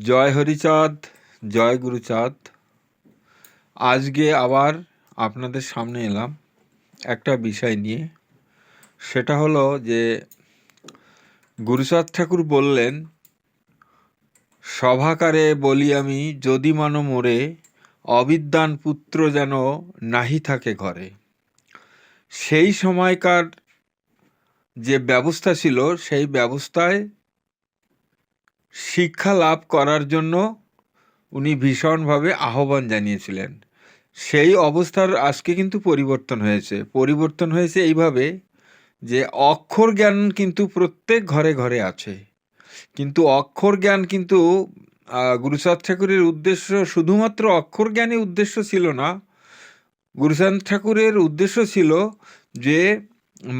জয় হরিচাঁদ, জয় গুরুচাঁদ। আজকে আবার আপনাদের সামনে এলাম একটা বিষয় নিয়ে। সেটা হলো যে, গুরুচাঁদ ঠাকুর বললেন, সভাকারে বলি আমি, যদি মানো মোরে, অবিদ্যান পুত্র যেন নাহি থাকে ঘরে। সেই সময়কার যে ব্যবস্থা ছিল, সেই ব্যবস্থায় শিক্ষা লাভ করার জন্য উনি ভীষণভাবে আহ্বান জানিয়েছিলেন। সেই অবস্থার আজকে কিন্তু পরিবর্তন হয়েছে। পরিবর্তন হয়েছে এইভাবে যে অক্ষর জ্ঞান কিন্তু প্রত্যেক ঘরে ঘরে আছে। কিন্তু অক্ষর জ্ঞান কিন্তু আহ, গুরুচাঁদ ঠাকুরের উদ্দেশ্য শুধুমাত্র অক্ষর জ্ঞানই উদ্দেশ্য ছিল না গুরুচাঁদ ঠাকুরের উদ্দেশ্য ছিল যে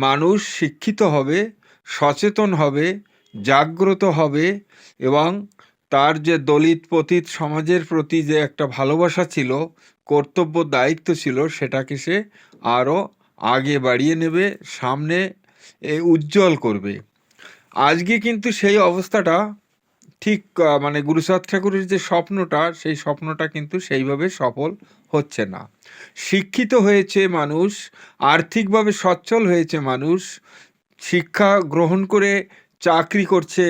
মানুষ শিক্ষিত হবে সচেতন হবে জাগ্রত হবে এবং তার যে দলিত পতিত সমাজের প্রতি যে একটা ভালোবাসা ছিল, কর্তব্য, দায়িত্ব ছিল, সেটাকে সে আরও আগে বাড়িয়ে নেবে, সামনে উজ্জ্বল করবে। আজকে কিন্তু সেই অবস্থাটা ঠিক মানে গুরুচাঁদ ঠাকুরের যে স্বপ্নটা, সেই স্বপ্নটা কিন্তু সেইভাবে সফল হচ্ছে না। শিক্ষিত হয়েছে মানুষ, আর্থিকভাবে সচ্ছল হয়েছে মানুষ, শিক্ষা গ্রহণ করে চাকরি করছে,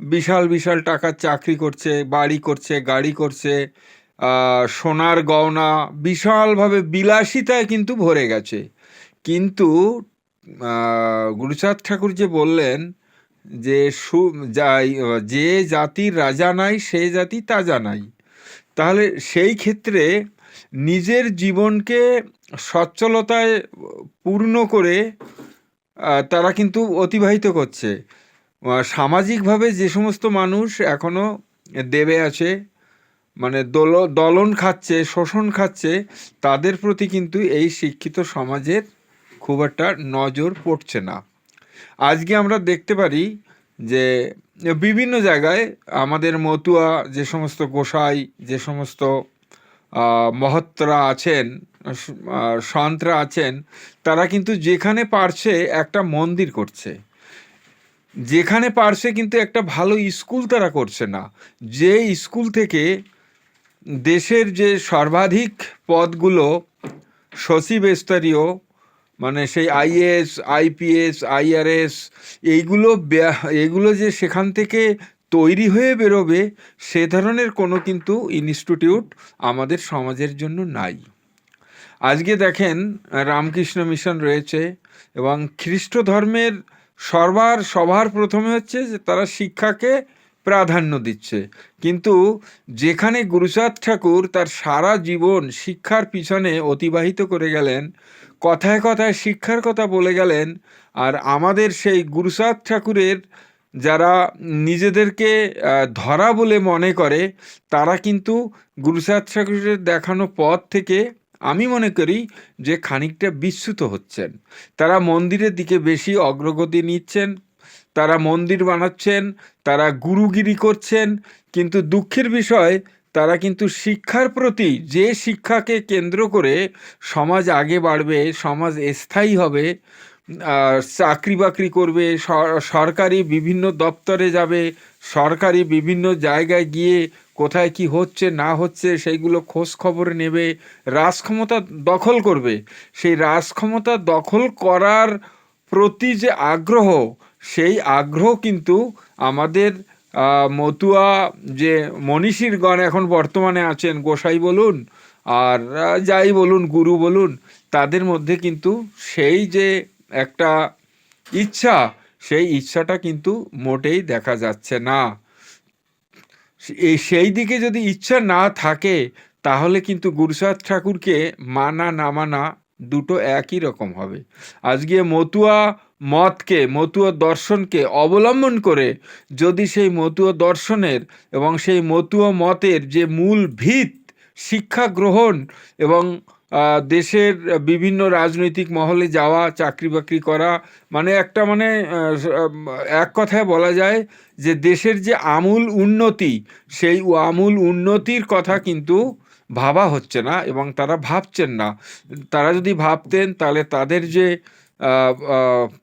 বিশাল বিশাল টাকার চাকরি করছে, বাড়ি করছে, গাড়ি করছে সোনার গয়না, বিশালভাবে বিলাসিতায় কিন্তু ভরে গেছে। কিন্তু গুরুচাঁদ ঠাকুর যে বললেন যে সু, যে জাতির রাজা নাই, সে জাতি তাজা নাই। তাহলে সেই ক্ষেত্রে নিজের জীবনকে সচ্ছলতায় পূর্ণ করে তারা কিন্তু অতিবাহিত করছে। সামাজিকভাবে যে সমস্ত মানুষ এখনও দেবে আছে মানে দল, দলন খাচ্ছে, শোষণ খাচ্ছে, তাদের প্রতি কিন্তু এই শিক্ষিত সমাজের খুব একটা নজর পড়ছে না। আজকে আমরা দেখতে পারি যে বিভিন্ন জায়গায় আমাদের মতুয়া যে সমস্ত গোসাই, যে সমস্ত মহত্তরা আছেন সন্তরা আছেন, তারা কিন্তু যেখানে পারছে একটা মন্দির করছে। যেখানে পারছে কিন্তু একটা ভালো স্কুল তারা করছে না। যে স্কুল থেকে দেশের যে সর্বাধিক পদগুলো সচিব স্তরীয় মানে সেই আইএস আইপিএস, আইআরএস, এইগুলো এগুলো যে সেখান থেকে তৈরি হয়ে বেরোবে, সে ধরনের কোনো কিন্তু ইনস্টিটিউট আমাদের সমাজের জন্য নাই। আজকে দেখেন রামকৃষ্ণ মিশন রয়েছে এবং খ্রিস্ট ধর্মের সবার সবার প্রথমে হচ্ছে যে তারা শিক্ষাকে প্রাধান্য দিচ্ছে। কিন্তু যেখানে গুরুচাঁদ ঠাকুর তার সারা জীবন শিক্ষার পিছনে অতিবাহিত করে গেলেন, কথায় কথায় শিক্ষার কথা বলে গেলেন, আর আমাদের সেই গুরুচাঁদ ঠাকুরের যারা নিজেদেরকে ধরা বলে মনে করে, তারা কিন্তু গুরুচাঁদ ঠাকুরের দেখানো পথ থেকে আমি মনে করি যে খানিকটা বিস্মিত হচ্ছেন। তারা মন্দিরের দিকে বেশি অগ্রগতি নিচ্ছেন, তারা মন্দির বানাচ্ছেন, তারা গুরুগিরি করছেন, কিন্তু দুঃখের বিষয়, তারা কিন্তু শিক্ষার প্রতি যে শিক্ষাকে কেন্দ্র করে সমাজ আগে বাড়বে, সমাজ স্থায়ী হবে চাকরি বাকরি করবে সরকারি বিভিন্ন দপ্তরে যাবে, সরকারি বিভিন্ন জায়গায় গিয়ে কোথায় কি হচ্ছে, না হচ্ছে, সেইগুলো খোঁজ খবর নেবে, রাজক্ষমতা দখল করবে। সেই রাজক্ষমতা দখল করার প্রতি যে আগ্রহ, সেই আগ্রহ কিন্তু আমাদের মতুয়া যে মনীষীরগণ এখন বর্তমানে আছেন, গোসাই বলুন, আর যাই বলুন, গুরু বলুন, তাদের মধ্যে কিন্তু সেই যে একটা ইচ্ছা, সেই ইচ্ছাটা কিন্তু মোটেই দেখা যাচ্ছে না। এই সেই দিকে যদি ইচ্ছা না থাকে, তাহলে কিন্তু গুরুচাঁদ ঠাকুরকে মানা না মানা দুটো একই রকম হবে। আজকে মতুয়া মতকে, মতুয়া দর্শনকে অবলম্বন করে যদি সেই মতুয়া দর্শনের এবং সেই মতুয়া মতের যে মূল ভিত, শিক্ষা গ্রহণ এবং দেশের বিভিন্ন রাজনৈতিক মহলে যাওয়া, চাকরি বাকরি করা মানে একটা মানে এক কথায় বলা যায় যে দেশের যে আমূল উন্নতি, সেই আমূল উন্নতির কথা কিন্তু ভাবা হচ্ছে না এবং তারা ভাবছেন না। তারা যদি ভাবতেন তাহলে তাদের যে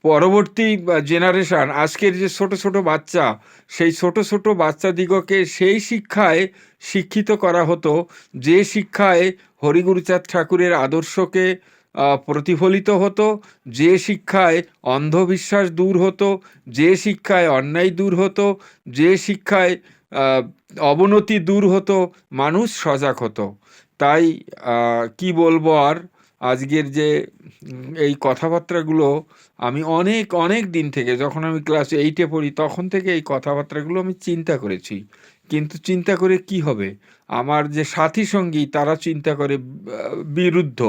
পরবর্তী জেনারেশন, আজকের যে ছোট ছোট বাচ্চা, সেই ছোট ছোট বাচ্চাদিগকে সেই শিক্ষায় শিক্ষিত করা হতো, যে শিক্ষায় হরিগুরুচাঁদ ঠাকুরের আদর্শকে প্রতিফলিত হতো, যে শিক্ষায় অন্ধবিশ্বাস দূর হতো, যে শিক্ষায় অন্যায় দূর হতো, যে শিক্ষায় অবনতি দূর হতো, মানুষ সজাগ হতো। তাই কি বলব আর, আজকের যে এই কথাবার্তাগুলো আমি অনেক অনেক দিন থেকে, যখন আমি ক্লাস এইটে পড়ি, তখন থেকে এই কথাবার্তাগুলো আমি চিন্তা করেছি। কিন্তু চিন্তা করে কি হবে? আমার যে সাথী সঙ্গী, তারা চিন্তা করে বিরুদ্ধ।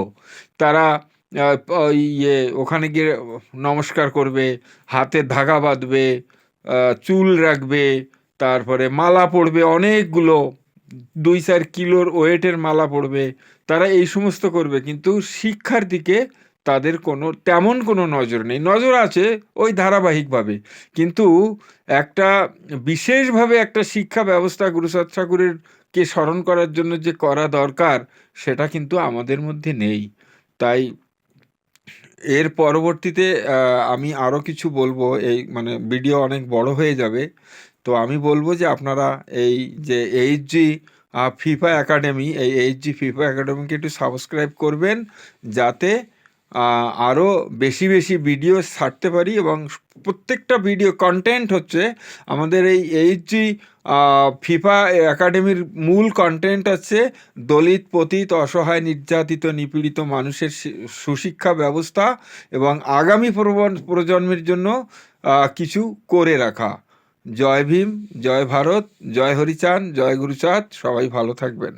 তারা ইয়ে ওখানে গিয়ে নমস্কার করবে, হাতে ধাগা বাঁধবে চুল রাখবে, তারপরে মালা পড়বে অনেকগুলো, দুই চার কিলোর ওয়েটের মালা পড়বে। তারা এই সমস্ত করবে। কিন্তু শিক্ষার দিকে তাদের কোনো, তেমন কোনো নজর নেই। নজর আছে ওই ধারাবাহিকভাবে। কিন্তু একটা বিশেষভাবে একটা শিক্ষা ব্যবস্থা গুরুচাঁদ ঠাকুরের কে স্মরণ করার জন্য যে করা দরকার, সেটা কিন্তু আমাদের মধ্যে নেই। তাই এর পরবর্তীতে আমি আরও কিছু বলব। এই মানে ভিডিও অনেক বড় হয়ে যাবে। তো আমি বলব যে আপনারা এই যে এইচ এইচজি ফিফা একাডেমি, এই এইচজি ফিফা একাডেমিকে একটু সাবস্ক্রাইব করবেন। যাতে আরও বেশি বেশি ভিডিও ছাড়তে পারি এবং প্রত্যেকটা ভিডিও কন্টেন্ট হচ্ছে আমাদের এই এইচজি ফিফা একাডেমির মূল কন্টেন্ট হচ্ছে দলিত, পতিত, অসহায়, নির্যাতিত, নিপীড়িত মানুষের সুশিক্ষা ব্যবস্থা এবং আগামী প্রজন্মের জন্য কিছু করে রাখা। জয় ভীম, জয় ভারত, জয় হরিচাঁদ, জয় গুরুচাঁদ, সবাই ভালো থাকবেন।